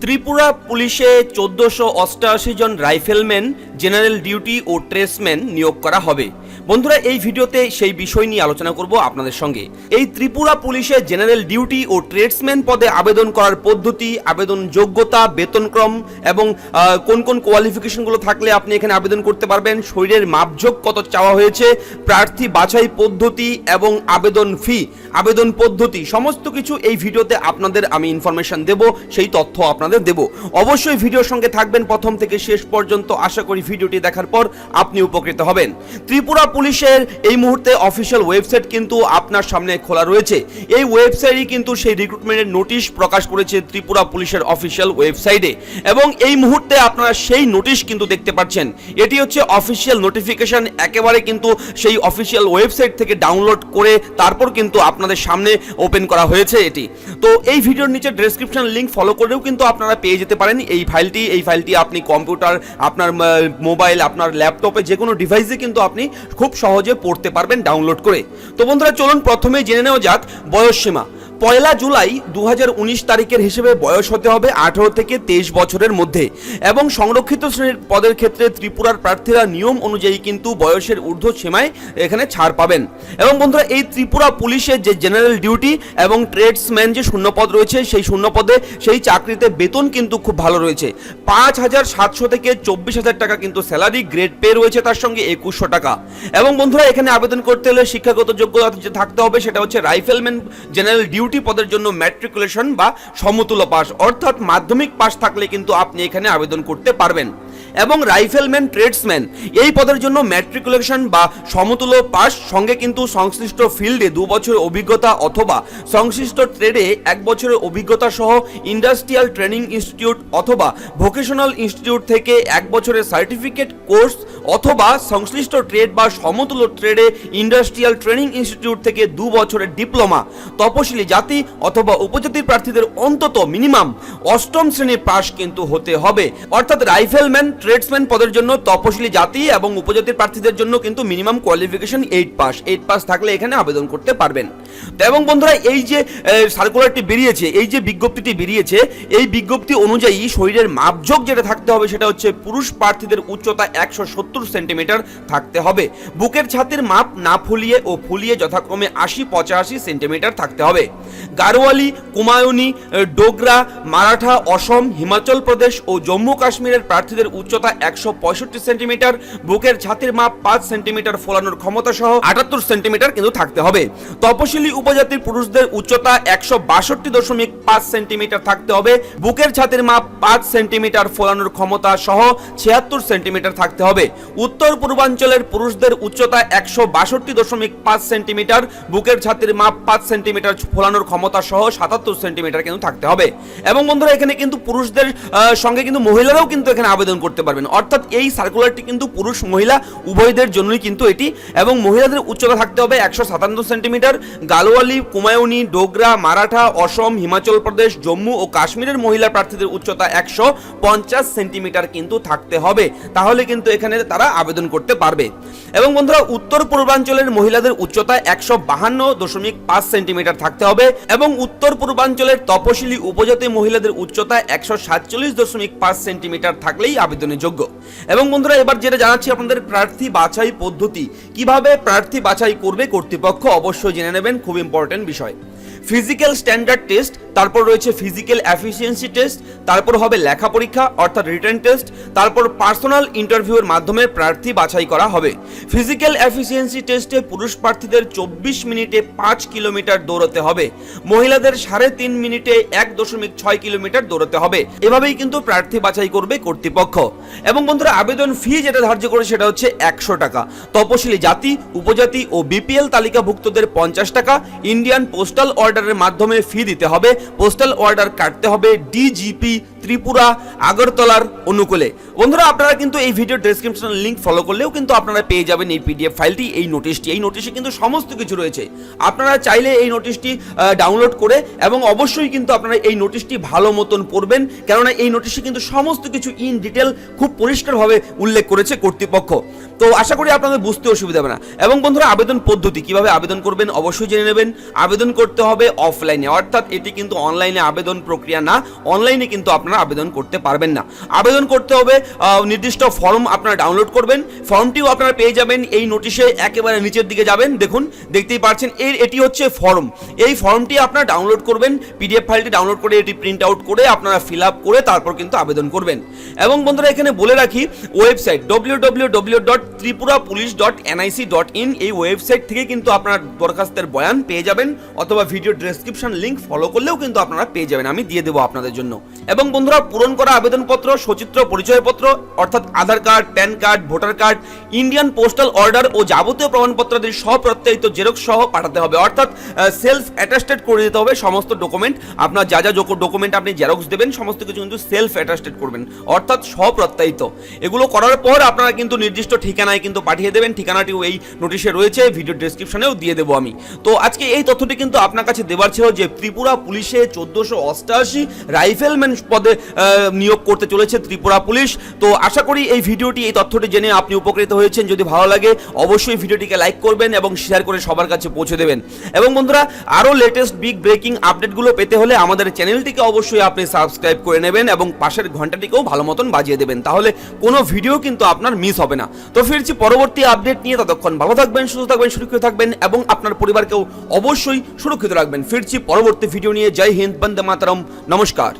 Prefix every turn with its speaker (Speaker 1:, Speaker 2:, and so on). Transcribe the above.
Speaker 1: ত্রিপুরা পুলিশে চোদ্দশো অষ্টআশি জন রাইফেলম্যান জেনারেল ডিউটি ও ট্রেসম্যান নিয়োগ করা হবে। বন্ধুরা, এই ভিডিওতে সেই বিষয় নিয়ে আলোচনা করব আপনাদের সঙ্গে। এই ত্রিপুরা পুলিশে জেনারেল ডিউটি ও ট্রেডসম্যান পদে আবেদন করার পদ্ধতি, আবেদন যোগ্যতা বেতনক্রম এবং কোন কোন কোয়ালিফিকেশনগুলো থাকলে আপনি এখানে আবেদন করতে পারবেন, শরীরের মাপঝোক কত চাওয়া হয়েছে, প্রার্থী বাছাই পদ্ধতি এবং আবেদন ফি আবেদন পদ্ধতি, সমস্ত কিছু এই ভিডিওতে আপনাদের আমি ইনফরমেশন দেব, সেই তথ্য আপনাদের দেব। অবশ্যই ভিডিওর সঙ্গে থাকবেন, প্রথম থেকে শেষ পর্যন্ত আশা করি ভিডিওটি দেখার পর আপনি উপকৃত হবেন। ত্রিপুরা পুলিশের এই মুহূর্তে অফিসিয়াল ওয়েবসাইট কিন্তু আপনার সামনে খোলা রয়েছে। এই ওয়েবসাইটই কিন্তু সেই রিক্রুটমেন্টের নোটিশ প্রকাশ করেছে ত্রিপুরা পুলিশের অফিসিয়াল ওয়েবসাইটে এবং এই মুহূর্তে আপনারা সেই নোটিশ কিন্তু দেখতে পাচ্ছেন। এটি হচ্ছে অফিসিয়াল নোটিফিকেশন একেবারে কিন্তু সেই অফিসিয়াল ওয়েবসাইট থেকে ডাউনলোড করে তারপর কিন্তু আপনাদের সামনে ওপেন করা হয়েছে এটি। তো এই ভিডিওর নিচে ডেসক্রিপশন লিঙ্ক ফলো করেও কিন্তু আপনারা পেয়ে যেতে পারেন। এই ফাইলটি এই ফাইলটি আপনি কম্পিউটার আপনার মোবাইল আপনার ল্যাপটপে যে কোনো ডিভাইসে কিন্তু আপনি খুব সহজে পড়তে পারবেন ডাউনলোড করে। তো বন্ধুরা চলুন প্রথমে জেনে নেওয়া যাক বয়সসীমা পয়লা জুলাই দু হাজার উনিশ তারিখের হিসেবে বয়স হতে হবে আঠারো থেকে তেইশ বছরের মধ্যে এবং সংরক্ষিত শ্রেণির পদের ক্ষেত্রে ত্রিপুরার প্রার্থীরা নিয়ম অনুযায়ী কিন্তু বয়সের ঊর্ধ্ব সীমায় এখানে ছাড় পাবেন। এবং বন্ধুরা, এই ত্রিপুরা পুলিশের যে জেনারেল ডিউটি এবং ট্রেডসম্যান যে শূন্যপদ রয়েছে, সেই শূন্যপদে সেই চাকরিতে বেতন কিন্তু খুব ভালো রয়েছে। পাঁচ হাজার সাতশো থেকে চব্বিশ হাজার টাকা কিন্তু স্যালারি গ্রেড পে রয়েছে তার সঙ্গে একুশশো টাকা। এবং বন্ধুরা, এখানে আবেদন করতে হলে শিক্ষাগত যোগ্যতা থাকতে হবে, সেটা হচ্ছে রাইফেলম্যান জেনারেল ডিউটি পদের জন্য ম্যাট্রিকুলেশন বা সমতুল্য পাস, অর্থাৎ মাধ্যমিক পাস থাকলে কিন্তু আপনি এখানে আবেদন করতে পারবেন। এবং রাইফেলম্যান, ট্রেডসম্যান, এই পদের জন্য ম্যাট্রিকুলেশন বা সমতুল্য পাস সঙ্গে কিন্তু সংশ্লিষ্ট ফিল্ডে দু বছরের অভিজ্ঞতা অথবা সংশ্লিষ্ট ট্রেডে এক বছরের অভিজ্ঞতা সহ ইন্ডাস্ট্রিয়াল ট্রেনিং ইনস্টিটিউট অথবা ভোকেশনাল ইনস্টিটিউট থেকে এক বছরের সার্টিফিকেট কোর্স অথবা সংশ্লিষ্ট ট্রেড বা সমতুল্য ট্রেডে ইন্ডাস্ট্রিয়াল ট্রেনিং ইনস্টিটিউট থেকে দু বছরের ডিপ্লোমা, তপশিলি জাতি অথবা উপজাতির প্রার্থীদের অন্তত মিনিমাম অষ্টম শ্রেণির পাস কিন্তু হতে হবে। অর্থাৎ রাইফেলম্যান, ট্রেডসম্যান পদের জন্য তপশিলি জাতি এবং উপজাতির প্রার্থীদের জন্য কিন্তু minimum qualification eight pass. Eight pass থাকলে এখানে আবেদন করতে পারবেন। তো এবং বন্ধুরা, এই যে সার্কুলারটি বেরিয়েছে, এই যে বিজ্ঞপ্তিটি বেরিয়েছে, এই বিজ্ঞপ্তি অনুযায়ী শরীরের মাপঝোক যেটা থাকতে হবে সেটা হচ্ছে পুরুষ প্রার্থীদের উচ্চতা একশো সত্তর সেন্টিমিটার থাকতে হবে। বুকের ছাতির মাপ না ফুলিয়ে ও ফুলিয়ে যথাক্রমে আশি পঁচাশি সেন্টিমিটার থাকতে হবে। গারোয়ালি, কুমায়ুনি ডোগরা, মারাঠা, অসম, হিমাচল প্রদেশ ও জম্মু কাশ্মীরের প্রার্থীদের উচ্চতা একশো পঁয়ষট্টি সেন্টিমিটার। বুকের ছাতির মাপ পাঁচ সেন্টিমিটার ফোলানোর ক্ষমতা সহ আটাত্তর সেন্টিমিটার কিন্তু থাকতে হবে। তপশিলি উপজাতির পুরুষদের উচ্চতা একশো বাষট্টি দশমিক পাঁচ সেন্টিমিটার থাকতে হবে। বুকের ছাতির মাপ পাঁচ সেন্টিমিটার, ফোলানোর ক্ষমতা সহ ছিয়াত্তর সেন্টিমিটার থাকতে হবে। উত্তর পূর্বাঞ্চলের পুরুষদের উচ্চতা একশো বাষট্টি দশমিক পাঁচ সেন্টিমিটার, বুকের ছাতির মাপ পাঁচ সেন্টিমিটার, ফোলানোর ক্ষমতা সহ সাতাত্তর সেন্টিমিটার কিন্তু থাকতে হবে। এবং বন্ধুরা, এখানে কিন্তু পুরুষদের সঙ্গে কিন্তু মহিলারাও কিন্তু এখানে আবেদন করতে পারবেন। অর্থাৎ এই সার্কুলারটি কিন্তু পুরুষ, মহিলা, উভয়দের জন্যই কিন্তু এটি। এবং মহিলাদের উচ্চতা থাকতে হবে একশো সাতান্ন সেন্টিমিটার গালোয়ালি কুমায়ুনি ডোগরা, মারাঠা, অসম, হিমাচল প্রদেশ, জম্মু ও কাশ্মীরের মহিলা প্রার্থীদের উচ্চতা একশো পঞ্চাশ সেন্টিমিটার কিন্তু থাকতে হবে। তাহলে কিন্তু এখানে তারা আবেদন করতে পারবে। এবং বন্ধুরা, উত্তর পূর্বাঞ্চলের মহিলাদের উচ্চতা একশো বাহান্ন দশমিক পাঁচ সেন্টিমিটার থাকতে হবে এবং উত্তর পূর্বাঞ্চলের তপশিলি উপজাতি মহিলাদের উচ্চতা একশো সাতচল্লিশ দশমিক পাঁচ সেন্টিমিটার থাকলেই আবেদনের যোগ্য। এবং বন্ধুরা, এবার যেটা জানাচ্ছি আপনাদের প্রার্থী বাছাই পদ্ধতি। কীভাবে প্রার্থী বাছাই করবে কর্তৃপক্ষ অবশ্যই জেনে নেবেন। খুব ইম্পর্টেন্ট বিষয়। ফিজিক্যাল স্ট্যান্ডার্ড টেস্ট তারপর রয়েছে ফিজিক্যাল এফিসিয়েন্সি টেস্ট তারপর হবে লেখা পরীক্ষা, অর্থাৎ রিটার্ন টেস্ট তারপর পার্সোনাল ইন্টারভিউর মাধ্যমে প্রার্থী বাছাই করা হবে। ফিজিক্যাল এফিসিয়েন্সি টেস্টে পুরুষ প্রার্থীদের চব্বিশ মিনিটে পাঁচ কিলোমিটার দৌড়তে হবে। মহিলাদের সাড়ে তিন মিনিটে এক দশমিক ছয় কিলোমিটার দৌড়তে হবে। এভাবেই কিন্তু প্রার্থী বাছাই করবে কর্তৃপক্ষ। এবং বন্ধুরা, আবেদন ফি যেটা ধার্য করে সেটা হচ্ছে একশো টাকা। তপশিলি জাতি, উপজাতি ও বিপিএল তালিকাভুক্তদের পঞ্চাশ টাকা ইন্ডিয়ান পোস্টাল অর্ডারের মাধ্যমে ফি দিতে হবে। পোস্টাল অর্ডার কাটতে হবে। ডিজিপি ত্রিপুরা, আগরতলার অনুকূলে। বন্ধুরা, আপনারা কিন্তু এই ভিডিও ডেসক্রিপশন লিংক ফলো করলেও কিন্তু আপনারা পেয়ে যাবেন এই পিডিএফ ফাইলটি এই নোটিশটি এই নোটিশে কিন্তু সমস্ত কিছু রয়েছে। আপনারা চাইলে এই নোটিশটি ডাউনলোড করে এবং অবশ্যই কিন্তু আপনারা এই নোটিশটি ভালো মতন পড়বেন। কেননা এই নোটিশে কিন্তু সমস্ত কিছু ইন ডিটেল খুব পরিষ্কারভাবে উল্লেখ করেছে কর্তৃপক্ষ। তো আশা করি আপনাদের বুঝতে অসুবিধা হবে না। এবং বন্ধুরা, আবেদন পদ্ধতি, কীভাবে আবেদন করবেন অবশ্যই জেনে নেবেন। আবেদন করতে হবে অফলাইনে অর্থাৎ এটি কিন্তু অনলাইনে আবেদন প্রক্রিয়া না অনলাইনে কিন্তু আপনারা আবেদন করতে পারবেন না। আবেদন করতে হবে নির্দিষ্ট ফর্ম আপনারা ডাউনলোড করবেন। ফর্মটিও আপনারা পেয়ে যাবেন, এই নোটিশে একেবারে নিচের দিকে যাবেন। দেখুন, দেখতেই পাচ্ছেন, এর, এটি হচ্ছে ফর্ম। এই ফর্মটি আপনারা ডাউনলোড করবেন পিডিএফ ফাইলটি ডাউনলোড করে এটি প্রিন্ট আউট করে আপনারা ফিল আপ করে তারপর কিন্তু আবেদন করবেন। এবং বন্ধুরা, এখানে বলে রাখি website W W W dot Tripura police dot NIC dot in এই ওয়েবসাইট থেকে কিন্তু আপনার দরখাস্তের বয়ান পেয়ে যাবেন, অথবা ভিডিও ডেসক্রিপশন লিংক ফলো করলেও কিন্তু আপনারা পেয়ে যাবেন। আমি দিয়ে দেবো আপনাদের জন্য। এবং বন্ধুরা পূরণ করা আবেদনপত্র, সচিত্র, পরিচয়পত্র, অর্থাৎ Aadhaar card, PAN card, voter card, Indian postal order ও যাবতীয় প্রমাণপত্রাদির সপ্রত্যয়িত জেরক্স সহ পাঠাতে হবে। অর্থাৎ সেলফ অ্যাটাস্টেড করে দিতে হবে সমস্ত ডকুমেন্ট। আপনার যা যা ডকুমেন্ট আপনি জেরক্স দেবেন, সমস্ত কিছু কিন্তু সেলফ অ্যাটাস্টেড করবেন, অর্থাৎ স্বপ্রত্যয়িত এগুলো করার পর আপনারা কিন্তু নির্দিষ্ট ঠিকানায় কিন্তু পাঠিয়ে দেবেন। ঠিকানাটিও এই নোটিশে রয়েছে, ভিডিও ডেসক্রিপশনেও দিয়ে দেবো আমি। তো আজকে এই তথ্যটি কিন্তু আপনার কাছে দেওয়ার ছিল যে ত্রিপুরা পুলিশে চোদ্দোশো অষ্টআশি রাইফেলম্যান পদে আহ, নিয়োগ করতে চলেছে ত্রিপুরা পুলিশ। তো আশা করি এই ভিডিওটি এই তথ্যটি জেনে আপনি উপকৃত হয়েছেন। যদি ভালো লাগে অবশ্যই ভিডিওটিকে লাইক করবেন এবং শেয়ার করে সবার কাছে পৌঁছে দেবেন। এবং বন্ধুরা আরও লেটেস্ট বিগ ব্রেকিং আপডেটগুলো পেতে হলে আমাদের চ্যানেলটিকে অবশ্যই আপনি সাবস্ক্রাইব করে নেবেন এবং পাশের ঘন্টাটিকেও ভালো মতন বাজিয়ে দেবেন। তাহলে কোনো ভিডিও কিন্তু আপনার মিস হবে না। তো ফিরছি পরবর্তী আপডেট নিয়ে। ততক্ষণ ভালো থাকবেন সুস্থ থাকবেন সুরক্ষিত থাকবেন এবং আপনার পরিবারকেও অবশ্যই সুরক্ষিত রাখবেন। ফিরছি পরবর্তী ভিডিও নিয়ে। জয় হিন্দ বন্দে মাতরম। নমস্কার।